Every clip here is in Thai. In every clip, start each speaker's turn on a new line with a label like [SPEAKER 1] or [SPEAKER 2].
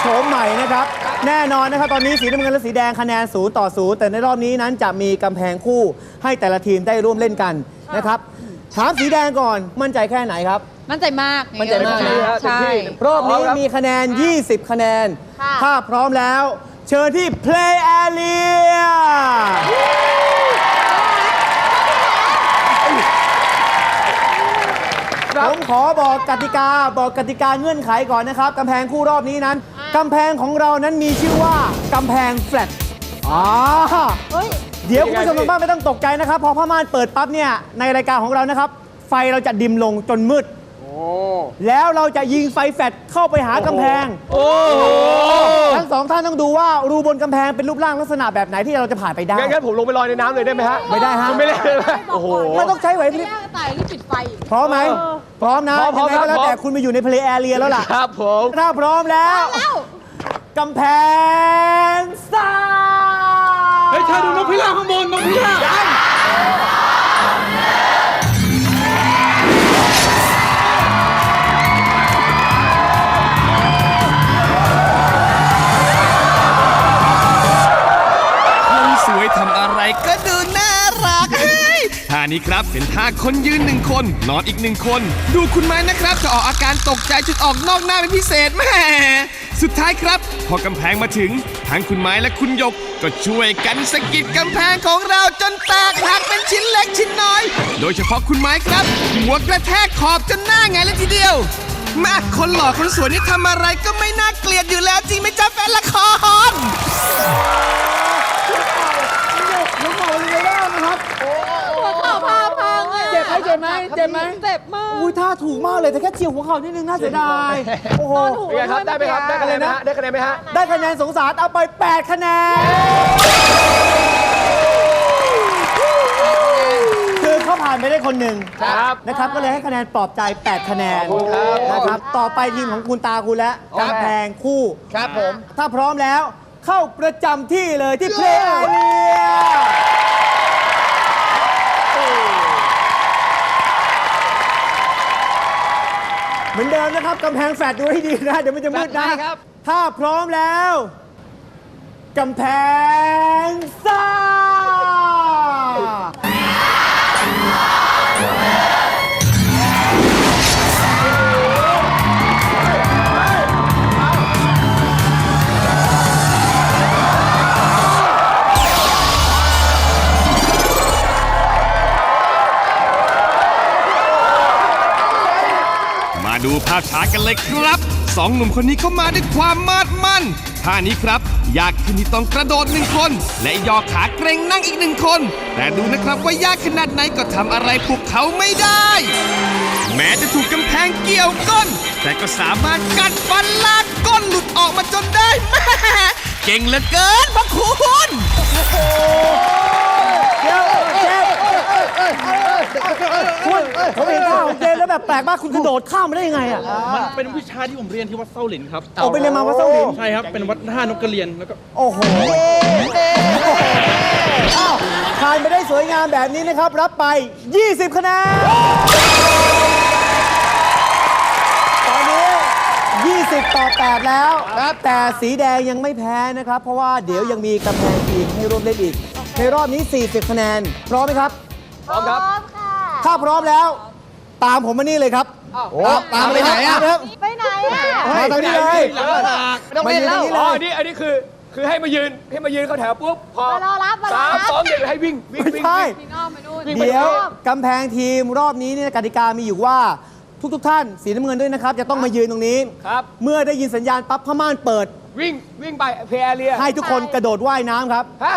[SPEAKER 1] โฉมใหม่นะครับ แน่นอนนะครับ ตอนนี้สีน้ำเงินและสีแดงคะแนนศูนย์ต่อศูนย์แต่ในรอบนี้นั้นจะมีกำแพงคู่ให้แต่ละทีมได้ร่วมเล่นกันนะครับถามสีแดงก่อนมั่นใจแค่ไหนครับ
[SPEAKER 2] มั่นใจมาก
[SPEAKER 1] มั่นใจมากนะ
[SPEAKER 2] ใช่
[SPEAKER 1] รอบนี้มีคะแนน 20 คะแนน
[SPEAKER 2] ค่ะ
[SPEAKER 1] ถ้าพร้อมแล้ว เชิญที่ Play Area ผมขอบอกกติกาบอกกติกาเงื่อนไขก่อนนะครับกำแพงคู่รอบนี้นั้น กำแพงของเรานั้นมีชื่อว่ากำแพงแฟลตอ่า
[SPEAKER 2] เฮ้ย
[SPEAKER 1] เดี๋ยวคุณผู้ชมทางบ้านไม่ต้องตกใจนะครับ พอผ้าม่านเปิดปั๊บเนี่ยในรายการของเรานะครับ ไฟเราจะดิมลงจนมืด แล้วเราจะยิงไฟแฟลชเข้าไปหากำแพง
[SPEAKER 3] โอ้โห
[SPEAKER 1] ทั้งสองท่านต้องดูว่ารูบนกำแพงเป็นรูปร่างลักษณะแบบไหนที่เราจะผ่านไปได้
[SPEAKER 3] งั้นงั้นผมลงไปลอยในน้ำเลยได้ไหมฮะ
[SPEAKER 1] ไม่ได้ฮะ
[SPEAKER 3] ไม่ได้เลยไหมโอ้โห
[SPEAKER 1] ไม่ต้องใช้ไหวพริบ
[SPEAKER 2] ย่างตายรีบปิดไฟ
[SPEAKER 1] พร้อมไหม พร้อมนะ
[SPEAKER 3] พร้อม
[SPEAKER 1] ยังไง
[SPEAKER 3] พร้อม
[SPEAKER 1] ก็แล้ว
[SPEAKER 3] พร้อม
[SPEAKER 1] แต่คุณมาอยู่ในเพลย์แอเรียแล้วล่ะ
[SPEAKER 3] ครับผม
[SPEAKER 1] ถ้าพร้อมแล้ว
[SPEAKER 2] แล้ว
[SPEAKER 1] กำแพงซ่า
[SPEAKER 4] เฮ้ยเธอดูนกพิราบข้างบนนกพิราบ
[SPEAKER 5] ทำอะไรก็ดูน่ารักเฮ้ยท่านี้ครับเป็นท่าคนยืนหนึ่งคน นอนอีกหนึ่งคน ดูคุณไม้นะครับ จะออกอาการตกใจจนออกนอกหน้าเป็นพิเศษแม่สุดท้ายครับ พอกำแพงมาถึงทั้งคุณไม้และคุณยก ก็ช่วยกันสะกิดกำแพงของเราจนแตกหักเป็นชิ้นเล็กชิ้นน้อย โดยเฉพาะคุณไม้ครับ หัวกระแทกขอบจนหน้าไงเลยทีเดียวมาคนหล่อคนสวยนี่ทำอะไรก็ไม่น่าเกลียดอยู่แล้วจริงไหมจ๊ะแฟนละคร
[SPEAKER 1] น้องบอกเลยว่านะครับ
[SPEAKER 2] หัวเข่าพาพังอะ
[SPEAKER 1] เจ็บไหมเจ็บไหมเจ็บไหม
[SPEAKER 2] เจ็บมาก
[SPEAKER 1] อุ้ยท่าถูกมากเลยแต่แค่เฉียวหัวเข่านิดนึงน่าเสียดาย โอ้โห
[SPEAKER 3] เป็นไงครับได้ไหมครับได้คะแนนไหมฮะได้คะแนนไหมฮะ
[SPEAKER 1] ได้คะแนนสงสารเอาไป 8 คะแนน คือเขาผ่านไปได้คนหนึ่ง
[SPEAKER 3] ครับ
[SPEAKER 1] นะครับ ก็เลยให้คะแนนปลอบใจ 8 คะแนน
[SPEAKER 3] ขอบคุณครับ
[SPEAKER 1] นะครับ ต่อไปทีมของคุณตาคุณและกำแพงคู่
[SPEAKER 3] ครับผม
[SPEAKER 1] ถ้าพร้อมแล้วเข้าประจำที่เลยที่เพลย์เรีย มือนเดิมนะครับกำแพงแฟดดูให้ดีนะ เดี๋ยวมันจะมืดนะ
[SPEAKER 3] จัดไปครับ
[SPEAKER 1] ถ้าพร้อมแล้วกำแพงซ่าา
[SPEAKER 5] ช้ากันเลยครับสองหนุ่มคนนี้เข้ามาด้วยความมาดมั่นท่านี้ครับยากขึ้นที่ต้องกระโดดหนึ่งคน และย่อขาเกรงนั่งอีกหนึ่งคน แต่ดูนะครับว่ายากขนาดไหนก็ทำอะไรพวกเขาไม่ได้ แม้จะถูกกำแพงเกี่ยวก้น แต่ก็สามารถกัดฟันลากก้นหลุดออกมาจนได้แม่เก่งเหลือเกินพ่อคุณ
[SPEAKER 1] เดี๋ยวเจมส์ คุณผมเห็นท่าของเจมส์แล้วแบบแปลกมากคุณกระโดดข้ามมาได้ยังไงอะ
[SPEAKER 4] มันเป็นวิชาที่ผมเรียนที่วัดเส้าหลินครับ
[SPEAKER 1] เอาไปเรียนมาว่าเส้าหลิน
[SPEAKER 4] ใช่ครับ เป็นวัดท่านกกระเรียนแล้วก็
[SPEAKER 1] โอ้โหอ้าวผ่านไปได้สวยงามแบบนี้นะครับ รับไป 20 คะแนน ตอนนี้ 20 ต่อ 8 แล้ว แต่สีแดงยังไม่แพ้นะครับ เพราะว่าเดี๋ยวยังมีกำแพงทีมให้ร่วมเล่นอีก ในรอบนี้ 40 คะแนนพร้อมไหมครับ
[SPEAKER 3] พร้อมครับ
[SPEAKER 1] ถ้าพร้อมแล้ว ตามผมมานี่เลยครับตามตามไปไหนอะ
[SPEAKER 2] ไปไหนอะ
[SPEAKER 1] มาทางนี้เลย
[SPEAKER 3] ไม่ต้องเล่นแล้ว
[SPEAKER 1] มายืนตรงนี้เลย
[SPEAKER 3] อ๋ออันนี้อันนี้คือคือให้มายืนให้มายืนเข้าแถวปุ๊บพอ
[SPEAKER 2] มารอรับมารอ
[SPEAKER 3] สาม
[SPEAKER 2] รับ
[SPEAKER 3] สองเดี๋ยวให้วิ่งวิ่ง
[SPEAKER 1] ไม่
[SPEAKER 3] วิ่ง
[SPEAKER 1] ใช่
[SPEAKER 2] พี่น้องไปนู่น
[SPEAKER 3] วิ่งไป
[SPEAKER 1] เดี๋ยวกำแพงทีมรอบนี้เนี่ยกติกามีอยู่ว่า ทุกๆท่านสีน้ำเงินด้วยนะครับ จะต้องมายืนตรงนี้
[SPEAKER 3] ครับ
[SPEAKER 1] เมื่อได้ยินสัญญาณปั๊บผ้าม่านเปิด
[SPEAKER 3] วิ่งวิ่งไปเพลียเรีย
[SPEAKER 1] ให้ทุกคนกระโดดว่ายน้ำครับ
[SPEAKER 3] ฮะ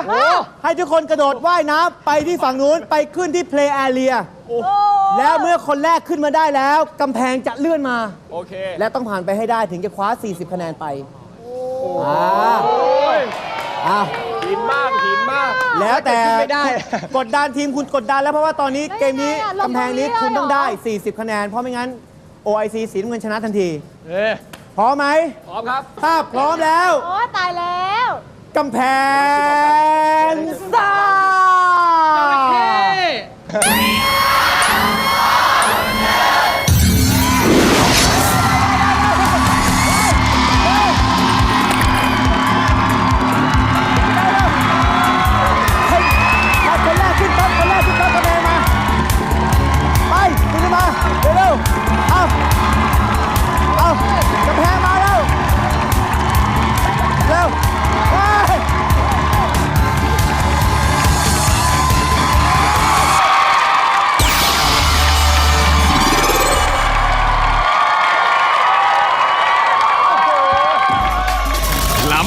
[SPEAKER 1] ให้ทุกคนกระโดดว่ายน้ำไปที่ฝั่งนู้นไปขึ้นที่ play area แล้วเมื่อคนแรกขึ้นมาได้แล้วกำแพงจะเลื่อนมา
[SPEAKER 3] โอเค
[SPEAKER 1] และต้องผ่านไปให้ได้ถึงจะคว้า 40 คะแนนไปอ่า
[SPEAKER 3] โอ้ย
[SPEAKER 1] อ่า
[SPEAKER 3] หินมากหินมาก
[SPEAKER 1] แล้วแต่
[SPEAKER 3] ขึ้นไม่ได้
[SPEAKER 1] กดดันทีมคุณกดดันแล้วเพราะว่าตอนนี้เกมนี้
[SPEAKER 2] ได้ไงอะลง
[SPEAKER 1] กำแพงนี้
[SPEAKER 2] ตรงนี้
[SPEAKER 1] คุณต้องได้
[SPEAKER 2] เลยเหรอ
[SPEAKER 1] 40 คะแนน เพราะไม่งั้น OIC สีน้ำเงินชนะทันที
[SPEAKER 3] เอ้ย
[SPEAKER 1] พร้อมไหม
[SPEAKER 3] พร้อมครับ
[SPEAKER 1] ถ้าพร้อมแล้ว
[SPEAKER 2] โอ้ตายแล้ว
[SPEAKER 1] กำแพงซ่า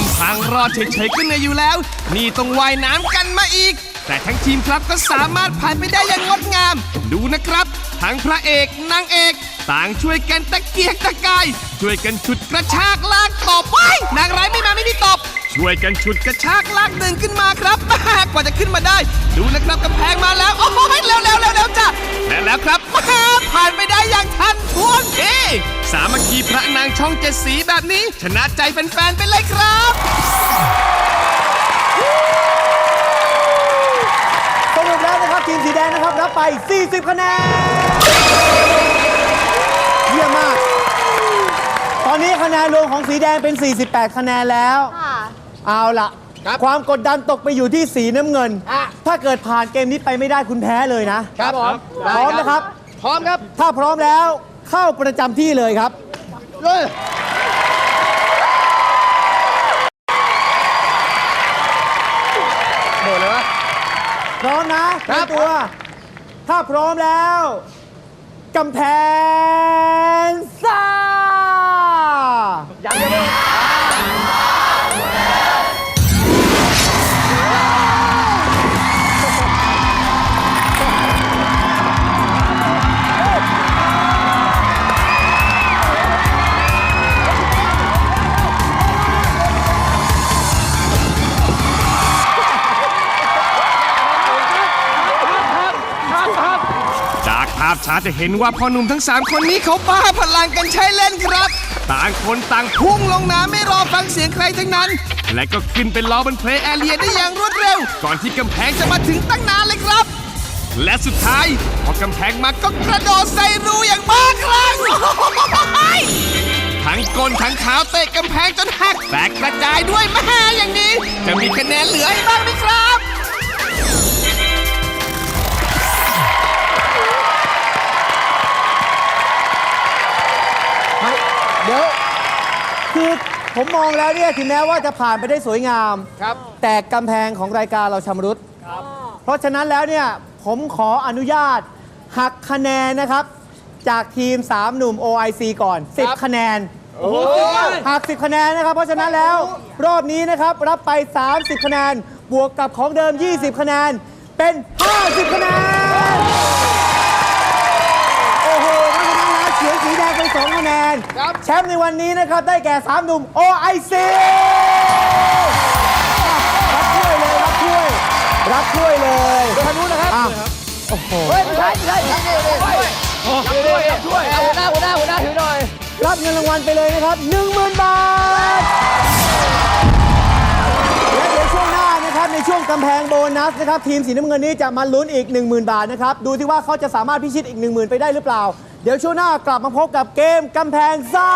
[SPEAKER 1] ำ
[SPEAKER 5] พังรอดเฉยๆก็เหนื่อยอยู่แล้ว นี่ต้องว่ายน้ำกันมาอีก แต่ทั้งทีมครับก็สามารถผ่านไปได้อย่างงดงาม ดูนะครับ ทั้งพระเอกนางเอก ต่างช่วยกันตะเกียกตะกาย ช่วยกันฉุดกระชากลากต่อไปนางร้ายไม่มาไม่ ช่วยกันฉุดกระชากลากดึงขึ้นมาครับกว่าจะขึ้นมาได้ ดูนะครับกำแพงมาแล้ว โอ้ยเร็วเร็วเร็วเร็วจ้ะและแล้วครับผ่านไปได้อย่างทันท่วงทีสามัคคีพระนางช่องเจ็ดสีแบบนี้ ชนะใจแฟนๆไปเลยครับ
[SPEAKER 1] สรุปแล้วนะครับทีมสีแดงนะครับรับไป 40 คะแนนเยี่ยมมาก ตอนนี้คะแนนรวมของสีแดงเป็น 48 คะแนนแล้ว เอาล่ะความกดดันตกไปอยู่ที่สีน้ำเงินถ้าเกิดผ่านเกมนี้ไปไม่ได้คุณแพ้เลยนะ
[SPEAKER 3] ครับผม
[SPEAKER 1] พร้อมนะครับ
[SPEAKER 3] พร้อมครับ
[SPEAKER 1] ถ้าพร้อมแล้วเข้าประจำที่เลยครับ
[SPEAKER 3] โดดเลยวะ
[SPEAKER 1] พร้อมนะเตรียมตัว ถ้าพร้อมแล้วกำแพงซ่า
[SPEAKER 3] ยัา
[SPEAKER 5] จะเห็นว่าพ่อหนุ่มทั้ง 3 คนนี้เขาบ้าพลังกันใช้เล่นครับ ต่างคนต่างพุ่งลงน้ำไม่รอฟังเสียงใครทั้งนั้น และก็ขึ้นเป็นล้อบนเพลย์แอเรียได้อย่างรวดเร็ว ก่อนที่กำแพงจะมาถึงตั้งนานเลยครับ และสุดท้าย พอกำแพงมาก็กระโดดใส่รูอย่างบ้าคลั่งทั้งก้นทั้งขาเตะกำแพงจนหักแตกกระจายด้วยแม่อย่างนี้ จะมีคะแนนเหลือให้บ้างไหมครับ
[SPEAKER 1] เดี๋ยวคือผมมองแล้วเนี่ยถึงแม้ว่าจะผ่านไปได้สวยงาม
[SPEAKER 3] ครับ
[SPEAKER 1] แต่กำแพงของรายการเราชำรุด เพราะฉะนั้นแล้วเนี่ยผมขออนุญาตหักคะแนนนะครับ จากทีม 3 หนุ่ม OIC ก่อน
[SPEAKER 3] ครับ
[SPEAKER 1] 10 คะแนน
[SPEAKER 3] โอ้โห
[SPEAKER 1] หัก 10 คะแนนนะครับ เพราะฉะนั้นแล้วรอบนี้นะครับรับไป 30 คะแนน บวกกับของเดิม 20 คะแนน เป็น 50 คะแนน 2คะแนน
[SPEAKER 3] ครับ
[SPEAKER 1] แชมป์ในวันนี้นะครับ ได้แก่3หนุ่ม OIC รับถ้วยเลยรับถ้วย รับถ้วยเลย
[SPEAKER 3] ทางนู้นนะครับ
[SPEAKER 1] อะโอ้โห
[SPEAKER 3] เฮ้ยไม่ใช่ไม่ใช่ยังนี่เลยช่วยช่วยช่วยเอาหัวหน้าหัวหน้าหัวหน้าถือหน่อย
[SPEAKER 1] รับเงินรางวัลไปเลยนะครับ 10,000 บาท กำแพงโบนัสนะครับทีมสีน้ำเงินนี้จะมาลุ้นอีก 10,000 บาทนะครับดูที่ว่าเขาจะสามารถพิชิตอีก 10,000 ไปได้หรือเปล่า เดี๋ยวช่วงหน้ากลับมาพบกับเกมกำแพงซ่า